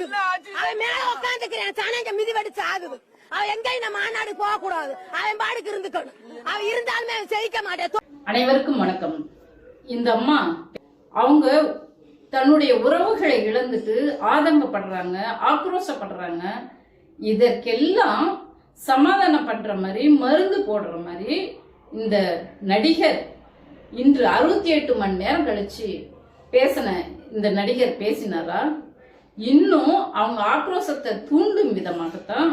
ஆகுது அவன் மேல உட்காந்துக்கிறேன் சனங்க மிதி வெடிச்சு ஆகுது அவன் எங்க இந்த மாநாடு போக கூடாது அவன் பாடுக்கு இருந்துக்கணும் அவன் இருந்தாலுமே அவன் ஜெயிக்க மாட்டேன் அனைவருக்கும் வணக்கம். இந்த அம்மா அவங்க தன்னுடைய உறவுகளை இழந்துட்டு ஆதங்கப்படுறாங்க ஆக்ரோஷப்படுறாங்க. இதற்கெல்லாம் சமாதானம் பண்ற மாதிரி மருந்து போடுற மாதிரி இந்த நடிகர் இன்று அறுபத்தி எட்டு மணி நேரம் கழிச்சு பேசின இந்த நடிகர் பேசினாரா? இன்னும் அவங்க ஆக்ரோஷத்தை தூண்டும் விதமாகத்தான்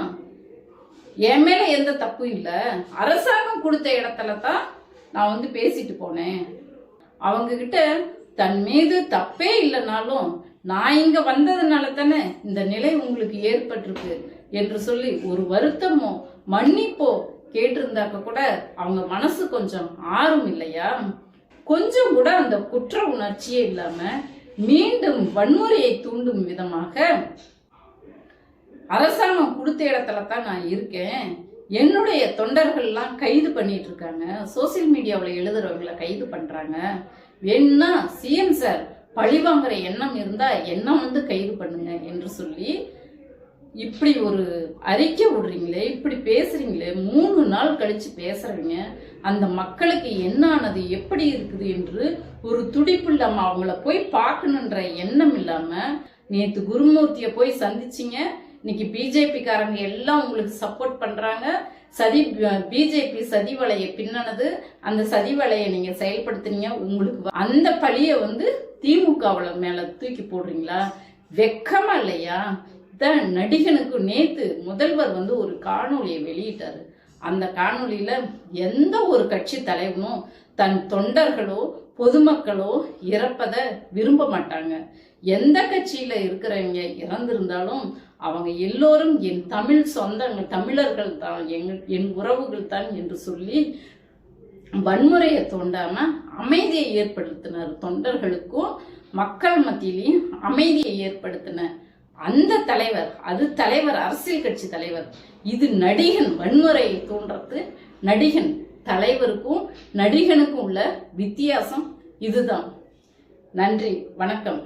என் மேல எந்த தப்பும் இல்லை. அரசாங்கம் கொடுத்த இடத்துல தான் நான் வந்து பேசிட்டு போனேன். அவங்க கிட்ட தன் மீது தப்பே இல்லைனாலும் நான் இங்க வந்ததுனால தானே இந்த நிலை உங்களுக்கு ஏற்பட்டிருக்கு என்று சொல்லி ஒரு வருத்தமோ மன்னிப்போ கேட்டிருந்தாக்க கூட அவங்க மனசு கொஞ்சம் ஆறும் இல்லையா? கொஞ்சம் கூட அந்த குற்ற உணர்ச்சியே இல்லாம மீண்டும் வன்முறையை தூண்டும் விதமாக அரசாங்கம் கொடுத்த இடத்துல தான் நான் இருக்கேன். என்னுடைய தொண்டர்கள்லாம் கைது பண்ணிட்டு இருக்காங்க. சோசியல் மீடியாவில் எழுதுறவங்கள கைது பண்றாங்க. வேணும்னா சிஎம் சார் பழி வாங்குற எண்ணம் இருந்தா என்ன வந்து கைது பண்ணுங்க என்று சொல்லி இப்படி ஒரு அறிக்கை விடுறீங்களே இப்படி பேசுறீங்களே மூணு நாள் கழிச்சு பேசுறவங்க அந்த மக்களுக்கு என்ன ஆனது எப்படி இருக்குது என்று ஒரு துடிப்பு இல்லாம அவங்கள போய் பார்க்கணுன்ற எண்ணம் இல்லாம நேத்து குருமூர்த்திய போய் சந்திச்சீங்க. இன்னைக்கு பிஜேபிக்காரங்க எல்லாம் உங்களுக்கு சப்போர்ட் பண்றாங்க. சதி பிஜேபி சதி வலையை பின்னனது. அந்த சதி வலையை நீங்க செயல்படுத்துனீங்க. உங்களுக்கு அந்த பழிய வந்து திமுகவுல மேல தூக்கி போடுறீங்களா? வெக்கமா இல்லையா? த நடிகனுக்கு நேத்து முதல்வர் வந்து ஒரு காணொளியை வெளியிட்டாரு. அந்த காணொலியில எந்த ஒரு கட்சி தலைவனும் தன் தொண்டர்களோ பொதுமக்களோ இறப்பத விரும்ப மாட்டாங்க. எந்த கட்சியில இருக்கிறவங்க இறந்திருந்தாலும் அவங்க எல்லோரும் என் தமிழ் சொந்தங்கள் தமிழர்கள் தான் எங்கள் என் உறவுகள் தான் என்று சொல்லி வன்முறையை தோண்டாம அமைதியை ஏற்படுத்தினார். தொண்டர்களுக்கும் மக்கள் மத்தியிலையும் அமைதியை ஏற்படுத்தின அந்த தலைவர் அது தலைவர் அரசியல் கட்சி தலைவர் இது நடிகன் வன்முறையை தூண்டுறது. நடிகன் தலைவருக்கும் நடிகனுக்கும் உள்ள வித்தியாசம் இதுதான். நன்றி வணக்கம்.